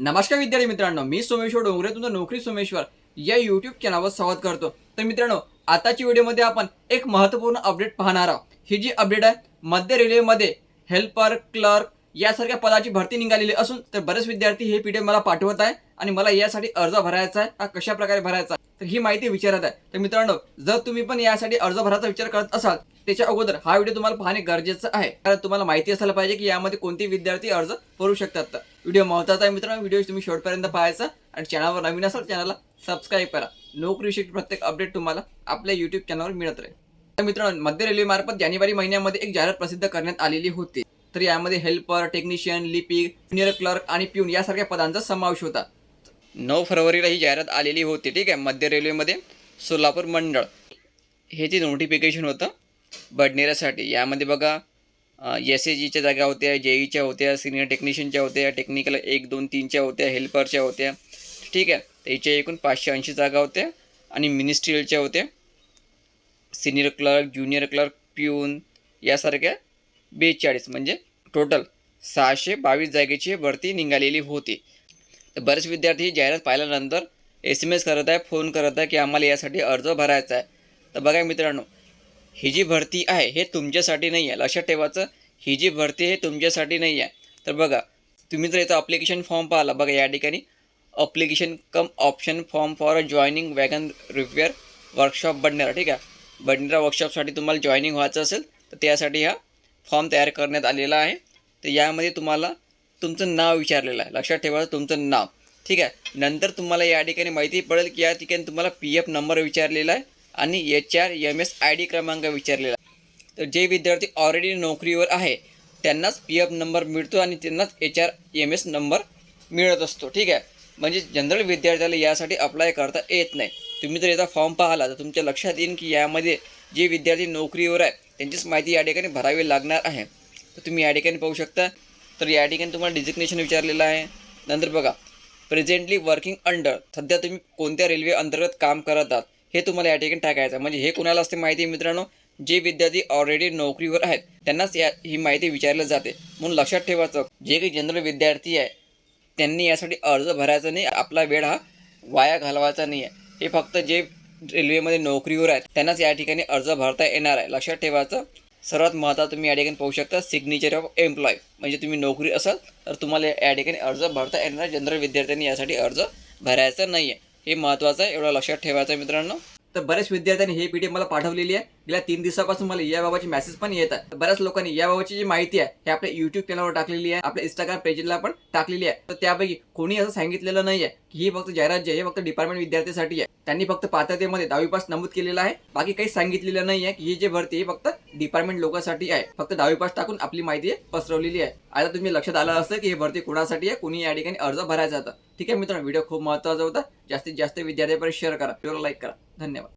नमस्कार विद्यार्थी मित्रांनो मी सोमेश्वर डोंगरे तुमचं नोकरी सोमेश्वर या युट्यूब चॅनलवर संवाद करतो. तर मित्रांनो आताच्या व्हिडिओमध्ये आपण एक महत्त्वपूर्ण अपडेट पाहणार आहोत. ही जी अपडेट आहे मध्य रेल्वेमध्ये हेल्पर क्लर्क यासारख्या पदाची भरती निघालेली असून तर बरेच विद्यार्थी हे पी मला पाठवत आहे आणि मला यासाठी अर्ज भरायचा आहे हा कशा प्रकारे भरायचा आहे? तर ही माहिती विचारत आहे. तर मित्रांनो जर तुम्ही पण यासाठी अर्ज भरायचा विचार करत असाल त्याच्या अगोदर हा व्हिडिओ तुम्हाला पाहणे गरजेचं आहे. कारण तुम्हाला माहिती असायला पाहिजे की यामध्ये कोणते विद्यार्थी अर्ज भरू शकतात. तर व्हिडिओ महत्त्वाचा आहे मित्रांनो व्हिडिओ तुम्ही शेवटपर्यंत पाहायचा आणि चॅनलवर नवीन असाल चॅनलला सबस्क्राईब करा. नोकरीविषयी प्रत्येक अपडेट तुम्हाला आपल्या युट्यूब चॅनलवर मिळत राहील. तर मित्रांनो मध्य रेल्वे मार्फत जानेवारी महिन्यामध्ये एक जाहिरात प्रसिद्ध करण्यात आलेली होती. तर यामध्ये हेल्पर टेक्निशियन लिपिक ज्युनियर क्लर्क आणि प्यून यासारख्या पदांचा समावेश होता. नऊ फरवरीला ही जाहिरात आलेली होती ठीक आहे मध्य रेल्वेमध्ये सोलापूर मंडळ. हे जे नोटिफिकेशन होतं बडनेरासाठी यामध्ये बघा एस ए जीच्या जागा होत्या जे ईच्या होत्या सिनियर टेक्निशियनच्या होत्या टेक्निकल एक दोन तीनच्या होत्या हेल्परच्या होत्या ठीक आहे. त्याच्या एकूण पाचशे ऐंशी जागा होत्या आणि मिनिस्ट्रियलच्या होत्या. सिनियर क्लर्क ज्युनियर क्लर्क पिऊन यासारख्या बेचाळीस म्हणजे टोटल सहाशे बावीस जागेची भरती निघालेली होती. तर बरेच विद्यार्थी जाहिरात पाहिल्यानंतर एस एम एस करत आहे फोन करत आहे की आम्हाला यासाठी अर्ज भरायचा आहे. तर बघा मित्रांनो ही जी भरती आहे हे तुमच्यासाठी नाही आहे. लक्षात ठेवायचं ही जी भरती हे तुमच्यासाठी नाही आहे. तर बघा तुम्ही जर याचा अप्लिकेशन फॉर्म पाहिला बघा या ठिकाणी application cum option form for joining wagon repair workshop Badnera ठीक आहे? बडनेरा वर्कशॉपसाठी तुम्हाला जॉईनिंग व्हायचं असेल तर त्यासाठी हा फॉर्म तयार करण्यात आलेला आहे. तर यामध्ये तुम्हाला तुमचं नाव विचारलेलं आहे. लक्षात ठेवायचं तुमचं नाव. ठीक आहे? नंतर तुम्हाला या ठिकाणी माहिती पडेल की या ठिकाणी तुम्हाला पी एफ नंबर विचारलेला आहे आणि H R M S I D क्रमांक विचारलेला आहे. तर जे विद्यार्थी ऑलरेडी नोकरीवर आहे त्यांनाच पी एफ नंबर मिळतो आणि त्यांनाच H R M S number मिळत असतो. ठीक आहे? म्हणजे जनरल विद्यार्थ्याला यासाठी अप्लाय करता येत नाही. तुम्ही जर याचा फॉर्म पाहिला तर तुमच्या लक्षात येईल की यामध्ये जे विद्यार्थी नोकरीवर आहे त्यांचीच माहिती या ठिकाणी भरावी लागणार आहे. तर तुम्ही या ठिकाणी पाहू शकता. तर या ठिकाणी तुम्हाला डिजिग्नेशन विचारलेलं आहे. नंतर बघा प्रेझेंटली वर्किंग अंडर सध्या तुम्ही कोणत्या रेल्वे अंतर्गत काम करत आहात हे तुम्हाला या ठिकाणी टाकायचं म्हणजे हे कुणाला असते माहिती आहे मित्रांनो? जे विद्यार्थी ऑलरेडी नोकरीवर आहेत त्यांनाच या ही माहिती विचारली जाते. म्हणून लक्षात ठेवायचं जे काही जनरल विद्यार्थी आहे त्यांनी यासाठी अर्ज भरायचा नाही आपला वेळ हा वाया घालवायचा नाही आहे. हे फक्त जे रेल्वेमध्ये नोकरीवर आहेत त्यांनाच या ठिकाणी अर्ज भरता येणार आहे. लक्षात ठेवायचं सर्वात महत्त्वाचं तुम्ही या ठिकाणी पाहू शकता सिग्नेचर ऑफ एम्प्लॉय म्हणजे तुम्ही नोकरी असाल तर तुम्हाला या ठिकाणी अर्ज भरता येणार जनरल विद्यार्थ्यांनी यासाठी अर्ज भरायचा नाही आहे हे महत्त्वाचं आहे एवढं लक्षात ठेवायचं आहे मित्रांनो. तर बऱ्याच विद्यार्थ्यांनी हे पीडीएफ मला पाठवलेली आहे. गेल्या तीन दिवसापासून मला याबाबतची मेसेज पण येत आहे. बऱ्याच लोकांनी याबाबतची जी माहिती आहे हे आपल्या युट्यूब चॅनलवर टाकलेली आहे. आपल्या इंस्टाग्राम पेजला पण टाकलेली आहे. तर त्यापैकी कोणी असं सांगितलेलं नाही आहे की ही फक्त जाहिरात जी आहे हे फक्त डिपार्टमेंट विद्यार्थ्यासाठी आहे. त्यांनी फक्त पात्रतेमध्ये दहावी पास नमूद केलेलं आहे. बाकी काही सांगितलेलं नाही आहे की ही जी भरती ही फक्त डिपार्टमेंट लोकांसाठी आहे. फक्त दहावी पास टाकून आपली माहिती पसरवलेली आहे. आता तुम्ही लक्षात आलं असतं की हे भरती कुणासाठी आहे? कोणी या ठिकाणी अर्ज भरायचा होता? ठीक आहे मित्रांनो व्हिडिओ खूप महत्त्वाचा होता. जास्तीत जास्त विद्यार्थ्यापर्यंत शेअर करा. व्हिडिओला लाईक करा. धन्यवाद.